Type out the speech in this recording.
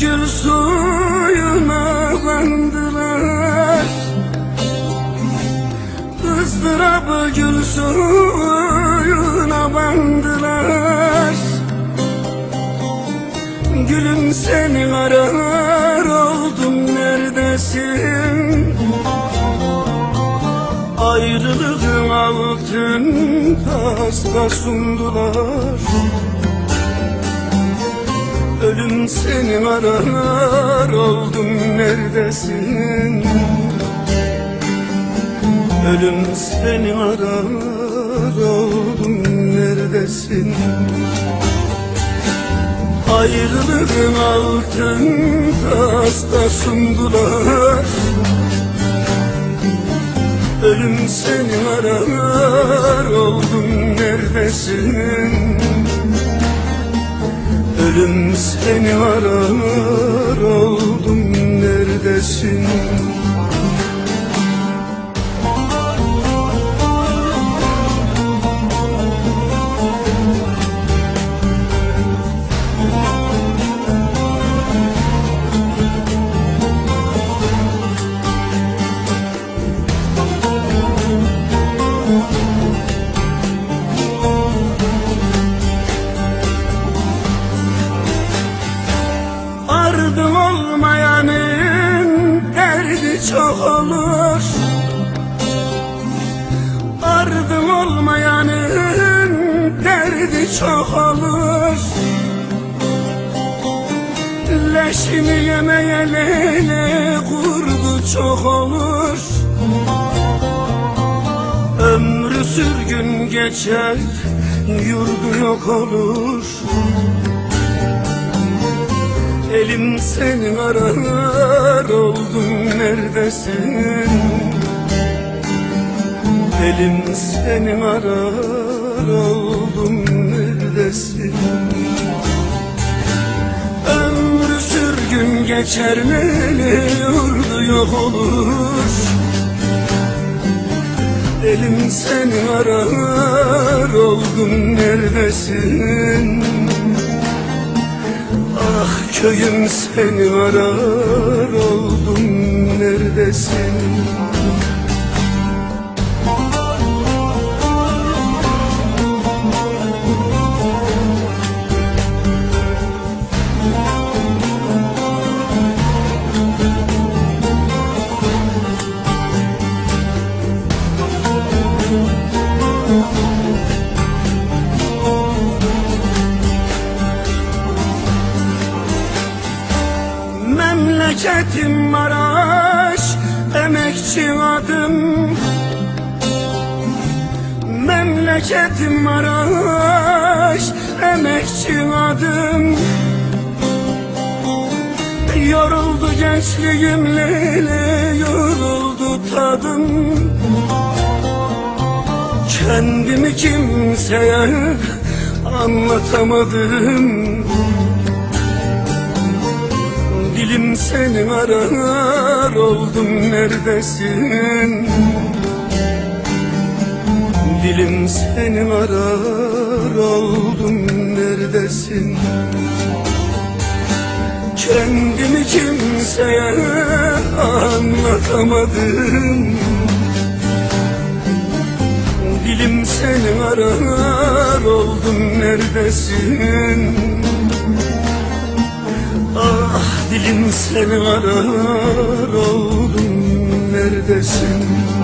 gül suyuna bandılar ızdırabı gül suyuna bandılar. Gülüm seni arar oldum neredesin? Ayrılığın altın pasta sundular Ölüm seni arar oldum neredesin? Ölüm seni arar oldum neredesin? Ayrılığın altın pasta sundular Ölüm seni arar oldum neredesin Ölüm seni arar oldum neredesin Ardım olmayanın derdi çok olur. Ardım olmayanın derdi çok olur. Leşini yemeye lele kurdu çok olur. Ömrü sürgün geçer yurdu yok olur Elim seni arar oldum neredesin? Elim seni arar oldum neredesin? Ömrü sürgün geçer lele yurdu yok olur? Elim seni arar oldum neredesin Ah köyüm seni arar oldum neredesin Memleketim Maraş Emekçi adım. Memleketim Maraş Emekçi adım. Yoruldu gençliğim lele Yoruldu tadım. Kendimi kimseye anlatamadım Dilim seni arar oldum neredesin? Dilim seni arar oldum neredesin? Kendimi kimseye anlatamadım. Dilim seni arar oldum neredesin dilim seni arar oldum neredesin